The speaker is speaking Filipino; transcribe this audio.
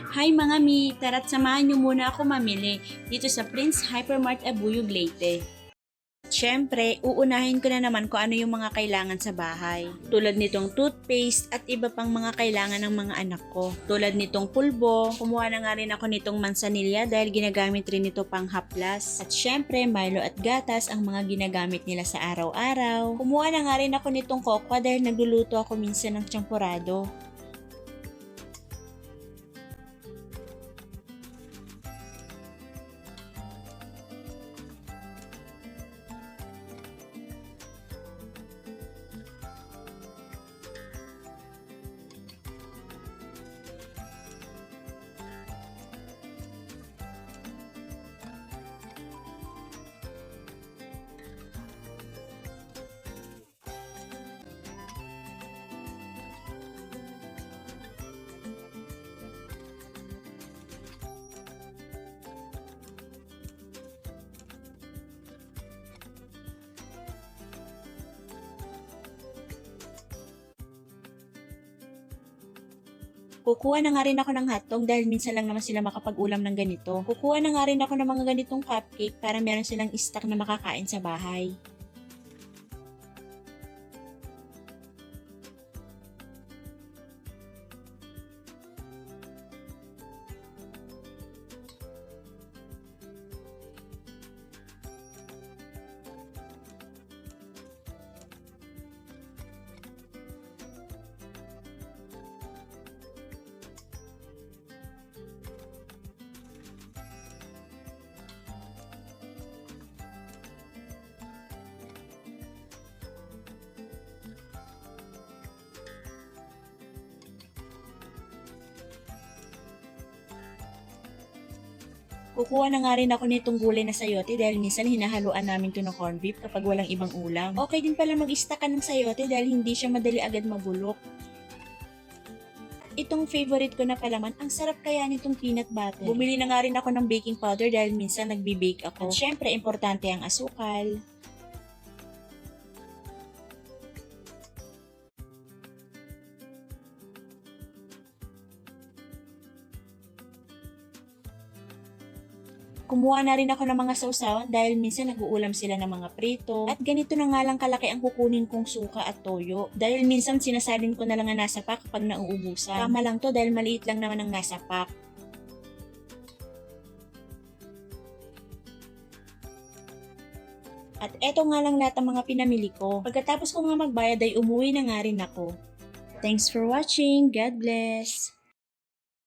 Hi mga mi, tara't samahan niyo muna ako mamili dito sa Prince Hypermart Abuyog Leyte. Siyempre, uunahin ko na naman kung ano yung mga kailangan sa bahay. Tulad nitong toothpaste at iba pang mga kailangan ng mga anak ko. Tulad nitong pulbo, kumuha na nga rin ako nitong mansanilya dahil ginagamit rin ito pang haplas. At syempre, Milo at gatas ang mga ginagamit nila sa araw-araw. Kumuha na nga rin ako nitong kokwa dahil nagluluto ako minsan ng champurado. Kukuha na nga rin ako ng hotdog dahil minsan lang naman sila makapag-ulam ng ganito. Kukuha na nga rin ako ng mga ganitong cupcake para meron silang stock na makakain sa bahay. Kukuha na nga rin ako nitong gulay na sayote dahil minsan hinahaluan namin to ng corned beef kapag walang ibang ulam. Okay din pala mag-stack ka ng sayote dahil hindi siya madali agad mabulok. Itong favorite ko na palaman, ang sarap kaya nitong peanut butter. Bumili na nga rin ako ng baking powder dahil minsan nagbe-bake ako. At syempre, importante ang asukal. Kumuha na rin ako ng mga sausawan dahil minsan nag-uulam sila ng mga prito. At ganito na nga lang kalaki ang kukunin kong suka at toyo. Dahil minsan sinasalin ko na lang ang nasa pack kapag nauubusan. Tama lang to dahil maliit lang naman ang nasa pack. At eto nga lang lahat ng mga pinamili ko. Pagkatapos ko nga magbayad ay umuwi na nga rin ako. Thanks for watching. God bless.